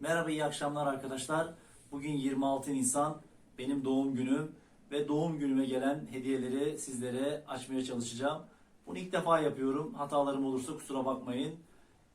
Merhaba, iyi akşamlar arkadaşlar. Bugün 26 Nisan, benim doğum günüm ve doğum günüme gelen hediyeleri sizlere açmaya çalışacağım. Bunu ilk defa yapıyorum. Hatalarım olursa kusura bakmayın.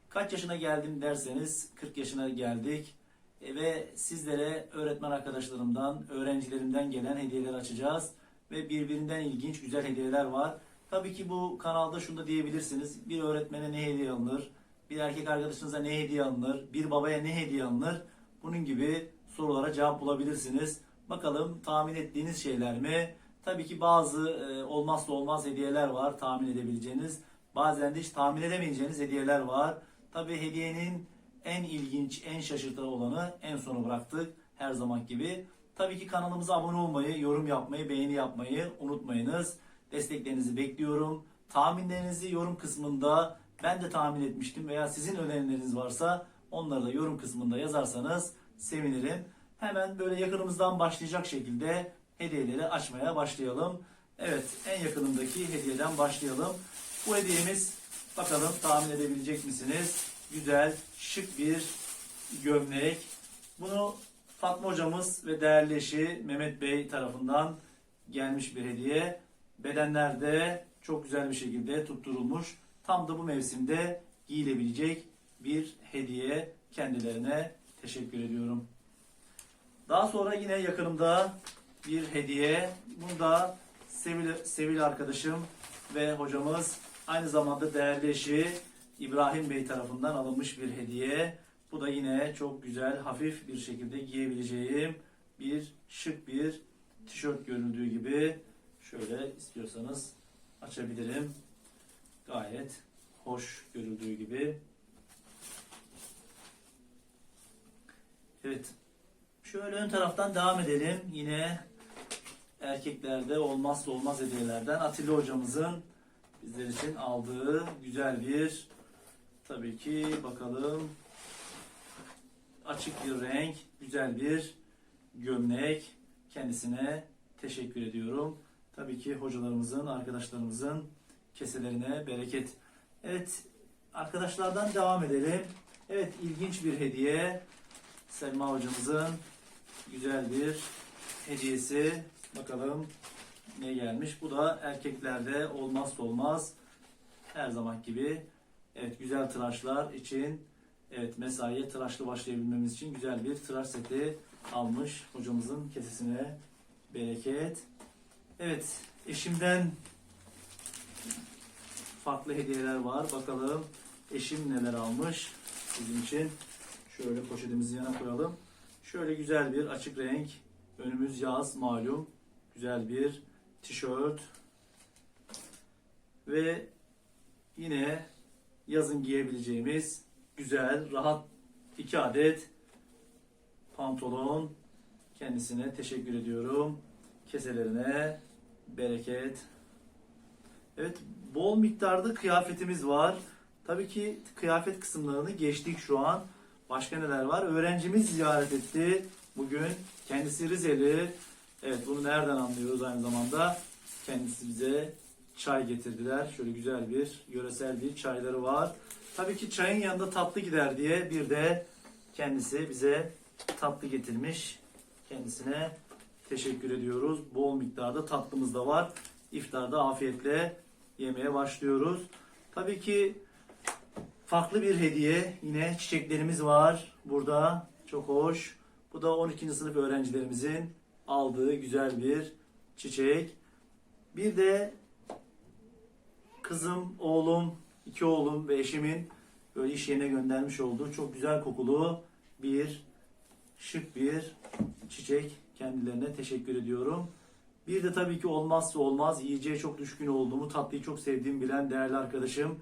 Kaç yaşına geldim derseniz 40 yaşına geldik. E, Ve sizlere öğretmen arkadaşlarımdan, öğrencilerimden gelen hediyeler açacağız. Ve birbirinden ilginç güzel hediyeler var. Tabii ki bu kanalda şunu da diyebilirsiniz. Bir öğretmene ne hediye alınır? Bir erkek arkadaşınıza ne hediye alınır? Bir babaya ne hediye alınır? Bunun gibi sorulara cevap bulabilirsiniz. Bakalım tahmin ettiğiniz şeyler mi? Tabii ki bazı e, olmazsa olmaz hediyeler var tahmin edebileceğiniz. Bazen de hiç tahmin edemeyeceğiniz hediyeler var. Tabii hediyenin en ilginç, en şaşırtıcı olanı en sona bıraktık her zaman gibi. Tabii ki kanalımıza abone olmayı, yorum yapmayı, beğeni yapmayı unutmayınız. Desteklerinizi bekliyorum. Tahminlerinizi yorum kısmında ben de tahmin etmiştim veya sizin önerileriniz varsa onları da yorum kısmında yazarsanız sevinirim. Hemen böyle yakınımızdan başlayacak şekilde hediyeleri açmaya başlayalım. Evet en yakınımdaki hediyeden başlayalım. Bu hediyemiz bakalım tahmin edebilecek misiniz? Güzel, şık bir gömlek. Bunu Fatma hocamız ve değerli eşi Mehmet Bey tarafından gelmiş bir hediye. Bedenlerde çok güzel bir şekilde tutturulmuş. Tam da bu mevsimde giyilebilecek bir hediye kendilerine teşekkür ediyorum. Daha sonra yine yakınımda bir hediye. Bunu da sevgili, sevgili arkadaşım ve hocamız aynı zamanda değerli eşi İbrahim Bey tarafından alınmış bir hediye. Bu da yine çok güzel, hafif bir şekilde giyebileceğim bir şık bir tişört göründüğü gibi. Şöyle istiyorsanız açabilirim. Gayet hoş görüldüğü gibi. Evet. Şöyle ön taraftan devam edelim. Yine erkeklerde olmazsa olmaz hediyelerden Atilla hocamızın bizler için aldığı güzel bir tabii ki bakalım açık bir renk, güzel bir gömlek. Kendisine teşekkür ediyorum. Tabii ki hocalarımızın, arkadaşlarımızın keselerine bereket. Evet, arkadaşlardan devam edelim. Evet, ilginç bir hediye. Selma hocamızın güzel bir hediyesi. Bakalım ne gelmiş. Bu da erkeklerde olmazsa olmaz. Her zaman gibi. Evet, güzel tıraşlar için Evet mesaiye tıraşlı başlayabilmemiz için güzel bir tıraş seti almış hocamızın kesesine bereket. Evet eşimden farklı hediyeler var. Bakalım eşim neler almış bizim için. Şöyle poşetimizi yana koyalım. Şöyle güzel bir açık renk. Önümüz yaz malum. Güzel bir tişört. Ve yine yazın giyebileceğimiz güzel, rahat iki adet pantolon. Kendisine teşekkür ediyorum. Keselerine bereket. Evet, bol miktarda kıyafetimiz var. Tabii ki kıyafet kısımlarını geçtik şu an. Başka neler var? Öğrencimiz ziyaret etti bugün. Kendisi Rizeli. Evet, bunu nereden anlıyoruz aynı zamanda? Kendisi bize çay getirdiler. Şöyle güzel bir yöresel bir çayları var. Tabii ki çayın yanında tatlı gider diye bir de kendisi bize tatlı getirmiş. Kendisine teşekkür ediyoruz. Bol miktarda tatlımız da var. İftarda afiyetle yemeye başlıyoruz. Tabii ki farklı bir hediye. Yine çiçeklerimiz var burada. Çok hoş. Bu da 12. sınıf öğrencilerimizin aldığı güzel bir çiçek. Bir de kızım, oğlum, iki oğlum ve eşimin böyle iş yerine göndermiş olduğu çok güzel kokulu bir şık bir çiçek. Kendilerine teşekkür ediyorum. Bir de tabii ki olmazsa olmaz yiyeceğe çok düşkün olduğumu, tatlıyı çok sevdiğimi bilen değerli arkadaşım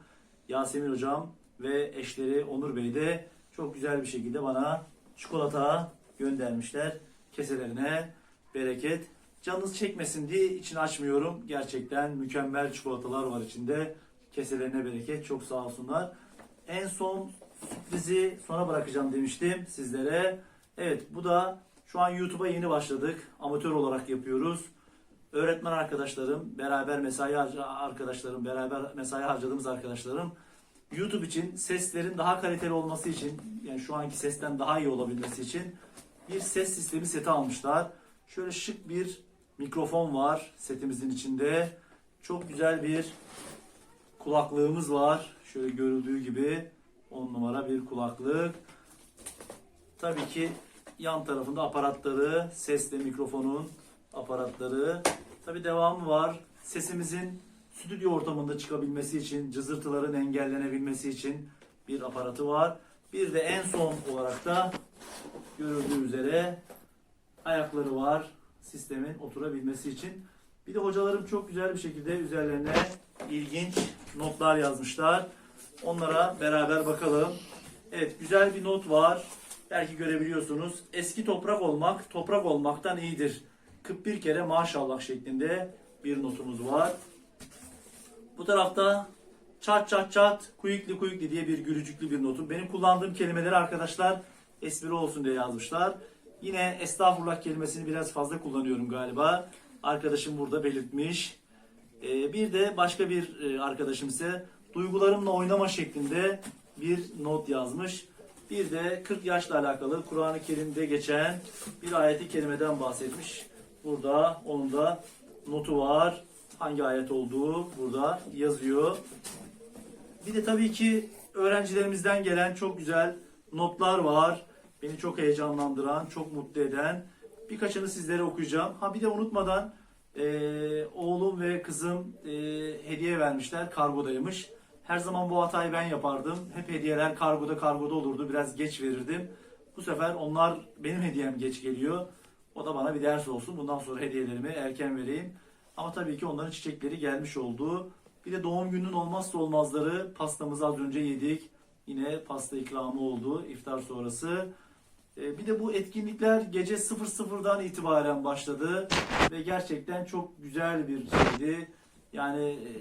Yasemin Hocam ve eşleri Onur Bey de çok güzel bir şekilde bana çikolata göndermişler. Keselerine bereket. Canınız çekmesin diye içini açmıyorum. Gerçekten mükemmel çikolatalar var içinde. Keselerine bereket. Çok sağ olsunlar. En son sürprizi sona bırakacağım demiştim sizlere. Evet bu da şu an YouTube'a yeni başladık. Amatör olarak yapıyoruz. Öğretmen arkadaşlarım, beraber mesai arkadaşlarım, beraber mesai harcadığımız arkadaşlarım YouTube için seslerin daha kaliteli olması için yani şu anki sesten daha iyi olabilmesi için bir ses sistemi seti almışlar. Şöyle şık bir mikrofon var setimizin içinde. Çok güzel bir kulaklığımız var. Şöyle görüldüğü gibi 10 numara bir kulaklık. Tabii ki yan tarafında aparatları, sesle mikrofonun aparatları. Tabii devamı var. Sesimizin stüdyo ortamında çıkabilmesi için, cızırtıların engellenebilmesi için bir aparatı var. Bir de en son olarak da görüldüğü üzere ayakları var sistemin oturabilmesi için. Bir de hocalarım çok güzel bir şekilde üzerlerine ilginç notlar yazmışlar. Onlara beraber bakalım. Evet güzel bir not var. Belki görebiliyorsunuz. Eski toprak olmak toprak olmaktan iyidir. 41 kere maşallah şeklinde bir notumuz var. Bu tarafta çat çat çat kuyukli kuyukli diye bir gülücüklü bir notum. Benim kullandığım kelimeleri arkadaşlar espri olsun diye yazmışlar. Yine estağfurullah kelimesini biraz fazla kullanıyorum galiba. Arkadaşım burada belirtmiş. Ee, bir de başka bir e, arkadaşım ise duygularımla oynama şeklinde bir not yazmış. Bir de 40 yaşla alakalı Kur'an-ı Kerim'de geçen bir ayeti kerimeden bahsetmiş. Burada onun da notu var. Hangi ayet olduğu burada yazıyor. Bir de tabii ki öğrencilerimizden gelen çok güzel notlar var. Beni çok heyecanlandıran, çok mutlu eden. Birkaçını sizlere okuyacağım. Ha bir de unutmadan eee, oğlum ve kızım eee, hediye vermişler. Kargodaymış. Her zaman bu hatayı ben yapardım. Hep hediyeler kargoda kargoda olurdu. Biraz geç verirdim. Bu sefer onlar benim hediyem geç geliyor. O da bana bir ders olsun. Bundan sonra hediyelerimi erken vereyim. Ama tabii ki onların çiçekleri gelmiş oldu. Bir de doğum gününün olmazsa olmazları pastamızı az önce yedik. Yine pasta ikramı oldu iftar sonrası. Ee, Bir de bu etkinlikler gece 00'dan itibaren başladı ve gerçekten çok güzel bir şeydi. Yani e,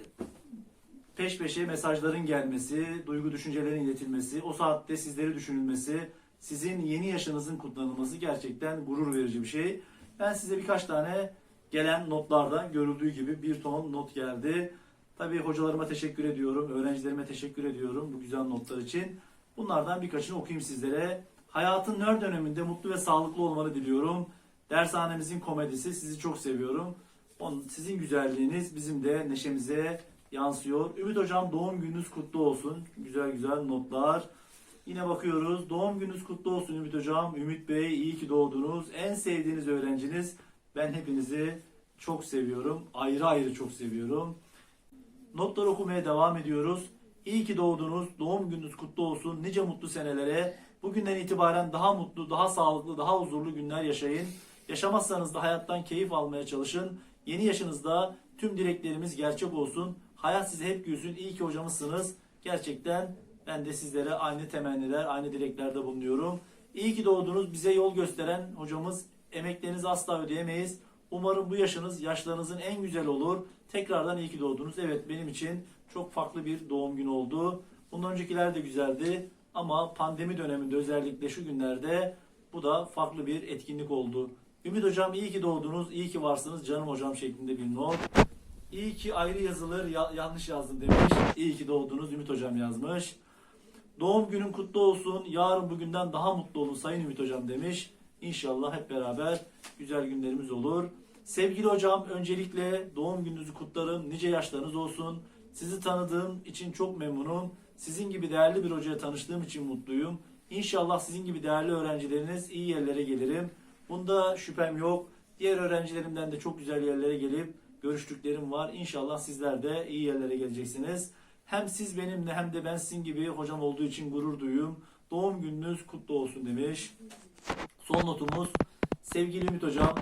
peş peşe mesajların gelmesi, duygu düşüncelerin iletilmesi, o saatte sizleri düşünülmesi, sizin yeni yaşınızın kutlanılması gerçekten gurur verici bir şey. Ben size birkaç tane gelen notlardan görüldüğü gibi bir ton not geldi. Tabii hocalarıma teşekkür ediyorum, öğrencilerime teşekkür ediyorum bu güzel notlar için. Bunlardan birkaçını okuyayım sizlere. Hayatın her döneminde mutlu ve sağlıklı olmanı diliyorum. Dershanemizin komedisi sizi çok seviyorum. Onun, sizin güzelliğiniz bizim de neşemize yansıyor. Ümit Hocam doğum gününüz kutlu olsun. Güzel güzel notlar. Yine bakıyoruz. Doğum gününüz kutlu olsun Ümit Hocam. Ümit Bey iyi ki doğdunuz. En sevdiğiniz öğrenciniz. Ben hepinizi çok seviyorum. Ayrı ayrı çok seviyorum. Notlar okumaya devam ediyoruz. İyi ki doğdunuz. Doğum gününüz kutlu olsun. Nice mutlu senelere. Bugünden itibaren daha mutlu, daha sağlıklı, daha huzurlu günler yaşayın. Yaşamazsanız da hayattan keyif almaya çalışın. Yeni yaşınızda tüm dileklerimiz gerçek olsun. Hayat size hep gülsün. İyi ki hocamızsınız. Gerçekten ben de sizlere aynı temenniler, aynı dileklerde bulunuyorum. İyi ki doğdunuz. Bize yol gösteren hocamız. Emeklerinizi asla ödeyemeyiz. Umarım bu yaşınız yaşlarınızın en güzel olur. Tekrardan iyi ki doğdunuz. Evet benim için çok farklı bir doğum günü oldu. Bundan öncekiler de güzeldi. Ama pandemi döneminde özellikle şu günlerde bu da farklı bir etkinlik oldu. Ümit Hocam iyi ki doğdunuz, iyi ki varsınız canım hocam şeklinde bir not. İyi ki ayrı yazılır, ya- yanlış yazdım demiş. İyi ki doğdunuz Ümit Hocam yazmış. Doğum günün kutlu olsun, yarın bugünden daha mutlu olun Sayın Ümit Hocam demiş. İnşallah hep beraber güzel günlerimiz olur. Sevgili hocam öncelikle doğum gününüzü kutlarım. Nice yaşlarınız olsun. Sizi tanıdığım için çok memnunum. Sizin gibi değerli bir hocaya tanıştığım için mutluyum. İnşallah sizin gibi değerli öğrencileriniz iyi yerlere gelirim. Bunda şüphem yok. Diğer öğrencilerimden de çok güzel yerlere gelip görüştüklerim var. İnşallah sizler de iyi yerlere geleceksiniz. Hem siz benimle hem de ben sizin gibi hocam olduğu için gurur duyuyorum. Doğum gününüz kutlu olsun demiş. Son notumuz sevgili Ümit Hocam.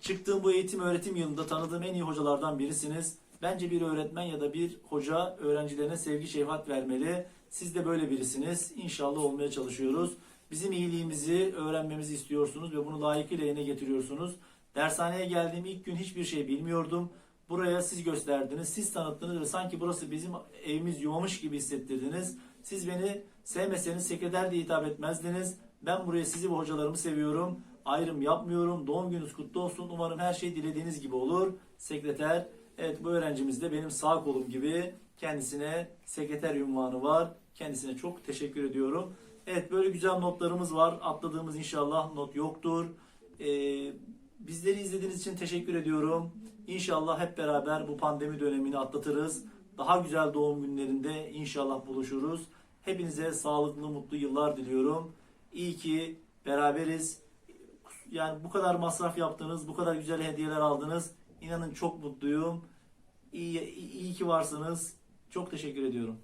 Çıktığım bu eğitim öğretim yılında tanıdığım en iyi hocalardan birisiniz. Bence bir öğretmen ya da bir hoca öğrencilerine sevgi şefkat vermeli. Siz de böyle birisiniz. İnşallah olmaya çalışıyoruz. Bizim iyiliğimizi öğrenmemizi istiyorsunuz ve bunu layıkıyla yerine getiriyorsunuz. Dershaneye geldiğim ilk gün hiçbir şey bilmiyordum. Buraya siz gösterdiniz, siz tanıttınız ve sanki burası bizim evimiz yuvammış gibi hissettirdiniz. Siz beni sevmeseniz sekreter diye hitap etmezdiniz. Ben buraya sizi ve hocalarımı seviyorum. Ayrım yapmıyorum. Doğum gününüz kutlu olsun. Umarım her şey dilediğiniz gibi olur. Sekreter Evet bu öğrencimiz de benim sağ kolum gibi kendisine sekreter ünvanı var. Kendisine çok teşekkür ediyorum. Evet böyle güzel notlarımız var. Atladığımız inşallah not yoktur. Ee, bizleri izlediğiniz için teşekkür ediyorum. İnşallah hep beraber bu pandemi dönemini atlatırız. Daha güzel doğum günlerinde inşallah buluşuruz. Hepinize sağlıklı, mutlu yıllar diliyorum. İyi ki beraberiz. Yani bu kadar masraf yaptınız, bu kadar güzel hediyeler aldınız. İnanın çok mutluyum. İyi, iyi ki varsınız. Çok teşekkür ediyorum.